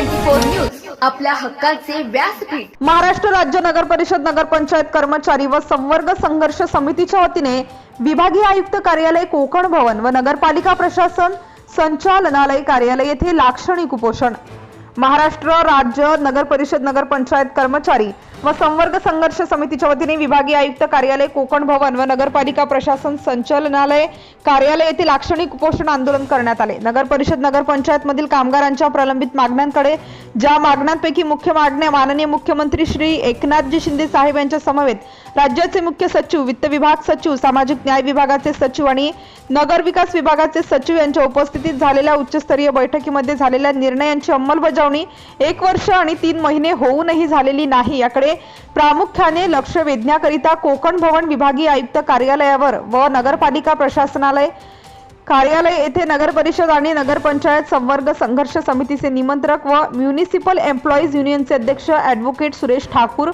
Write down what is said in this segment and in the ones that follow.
आपल्या हक्काचे व्यासपीठ. महाराष्ट्र राज्य नगर परिषद नगर पंचायत कर्मचारी व संवर्ग संघर्ष समितीच्या वतीने विभागीय आयुक्त कार्यालय कोकण भवन व नगरपालिका प्रशासन संचालनालय कार्यालय येथे लाक्षणिक उपोषण. महाराष्ट्र राज्य नगर परिषद नगर पंचायत कर्मचारी व संवर्ग संघर्ष समितीच्या वतीने विभागीय आयुक्त कार्यालय कोकण भवन व नगरपालिका प्रशासन संचालनालय कार्यालय येथे लाक्षणिक उपोषण आंदोलन करण्यात आले. नगर परिषद नगर मधील कामगारांच्या प्रलंबित मागण्यांकडे ज्या मागण्यांपैकी मुख्य मागण्या माननीय मुख्यमंत्री श्री एकनाथजी शिंदे साहेब यांच्या समवेत राज्याचे मुख्य सचिव वित्त विभाग सचिव सामाजिक न्याय विभागाचे सचिव आणि नगर विकास विभागाचे सचिव यांच्या उपस्थितीत झालेल्या उच्चस्तरीय बैठकीमध्ये झालेल्या निर्णयांची अंमलबजावणी एक वर्ष आणि तीन महिने होऊनही झालेली नाही. याकडे प्रामुख्याने लक्ष वेधण्याकरिता कोकण भवन विभागीय आयुक्त कार्यालयावर व नगरपालिका प्रशासनालय कार्यालय येथे नगर परिषद आणि नगरपंचायत संवर्ग संघर्ष समितीचे निमंत्रक व म्युनिसिपल एम्प्लॉईज युनियनचे अध्यक्ष ॲडव्होकेट सुरेश ठाकूर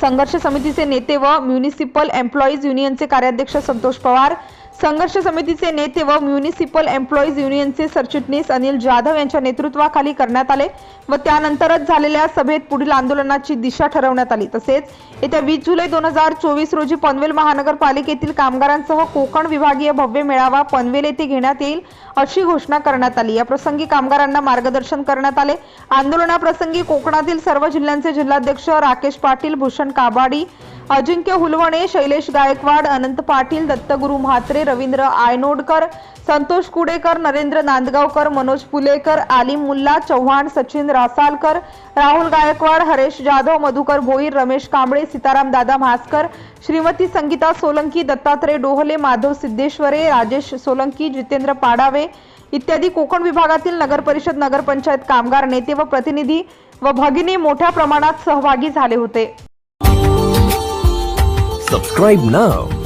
संघर्ष समितीचे नेते व म्युनिसिपल एम्प्लॉईज युनियनचे कार्याध्यक्ष संतोष पवार संघर्ष समितीचे नेते व म्युनिसिपल एम्प्लॉईज युनियनचे सरचिटणीस अनिल जाधव यांच्या नेतृत्वाखाली करण्यात आले व त्यानंतरच झालेल्या सभेत पुढील आंदोलनाची दिशा ठरवण्यात आली. तसेच येत्या वीस जुलै दोन हजार चोवीस रोजी पनवेल महानगरपालिकेतील कामगारांसह कोकण विभागीय भव्य मेळावा पनवेल येथे घेण्यात येईल अशी घोषणा करण्यात आली. या प्रसंगी कामगारांना मार्गदर्शन करण्यात आले. आंदोलनाप्रसंगी कोकणातील सर्व जिल्ह्यांचे जिल्हाध्यक्ष राकेश पाटील भूषण काबाडी अजिंक्य हुलवणे शैलेश गायकवाड अनंत पाटील दत्तगुरू म्हात्रे रवींद्र आयनोडकर संतोष कुडेकर नरेंद्र नांदगावकर मनोज पुलेकर आलिम मुल्ला चव्हाण सचिन रासालकर राहुल गायकवाड हरेश जाधव मधुकर भोईर रमेश कांबळे सीताराम दादा म्हासकर श्रीमती संगीता सोलंकी दत्तात्रय डोहले माधव सिद्धेश्वरे राजेश सोलंकी जितेंद्र पाडावे इत्यादी कोकण विभागातील नगर परिषद नगरपंचायत कामगार नेते व प्रतिनिधी व भगिनी मोठ्या प्रमाणात सहभागी झाले होते. Subscribe now